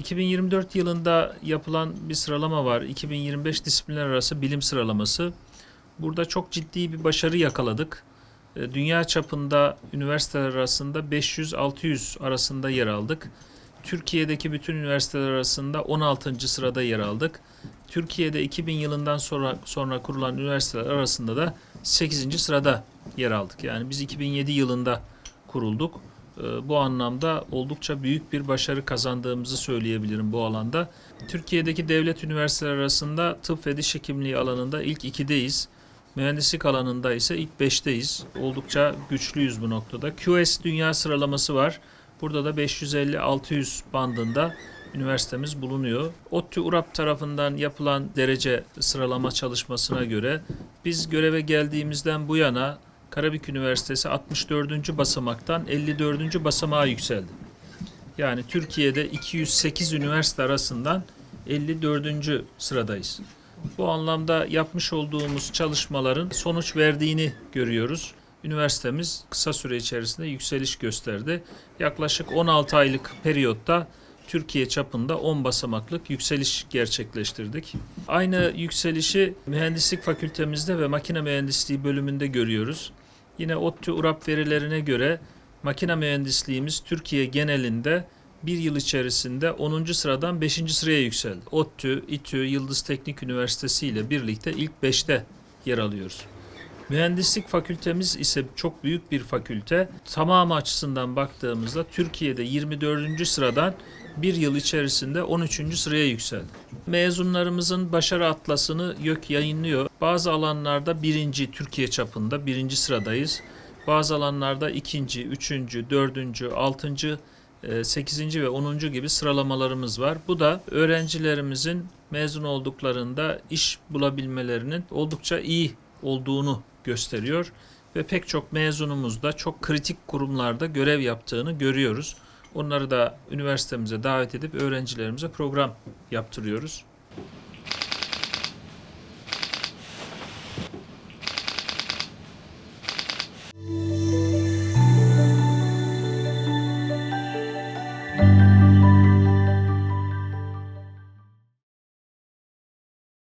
2024 yılında yapılan bir sıralama var. 2025 disiplinler arası bilim sıralaması. Burada çok ciddi bir başarı yakaladık. E, Dünya çapında üniversiteler arasında 500-600 arasında yer aldık. Türkiye'deki bütün üniversiteler arasında 16. sırada yer aldık. Türkiye'de 2000 yılından sonra sonra kurulan üniversiteler arasında da 8. sırada yer aldık. Yani biz 2007 yılında kurulduk. Ee, Bu anlamda oldukça büyük bir başarı kazandığımızı söyleyebilirim bu alanda. Türkiye'deki devlet üniversiteler arasında tıp ve diş hekimliği alanında ilk ikideyiz. Mühendislik alanında ise ilk beşteyiz. Oldukça güçlüyüz bu noktada. QS dünya sıralaması var. Burada da 550-600 bandında üniversitemiz bulunuyor. ODTÜ URAP tarafından yapılan derece sıralama çalışmasına göre biz göreve geldiğimizden bu yana Karabük Üniversitesi 64. basamaktan 54. basamağa yükseldi. Yani Türkiye'de 208 üniversite arasından 54. sıradayız. Bu anlamda yapmış olduğumuz çalışmaların sonuç verdiğini görüyoruz. Üniversitemiz kısa süre içerisinde yükseliş gösterdi. Yaklaşık 16 aylık periyotta Türkiye çapında 10 basamaklık yükseliş gerçekleştirdik. Aynı yükselişi mühendislik fakültemizde ve makine mühendisliği bölümünde görüyoruz. Yine ODTÜ URAP verilerine göre makine mühendisliğimiz Türkiye genelinde bir yıl içerisinde 10. sıradan 5. sıraya yükseldi. ODTÜ, İTÜ, Yıldız Teknik Üniversitesi ile birlikte ilk 5'te yer alıyoruz. Mühendislik fakültemiz ise çok büyük bir fakülte. Tamamı açısından baktığımızda Türkiye'de 24. sıradan bir yıl içerisinde 13. sıraya yükseldi. Mezunlarımızın başarı atlasını YÖK yayınlıyor. Bazı alanlarda birinci Türkiye çapında birinci sıradayız. Bazı alanlarda ikinci, üçüncü, dördüncü, altıncı, e, sekizinci ve onuncu gibi sıralamalarımız var. Bu da öğrencilerimizin mezun olduklarında iş bulabilmelerinin oldukça iyi olduğunu gösteriyor ve pek çok mezunumuz da çok kritik kurumlarda görev yaptığını görüyoruz. Onları da üniversitemize davet edip öğrencilerimize program yaptırıyoruz.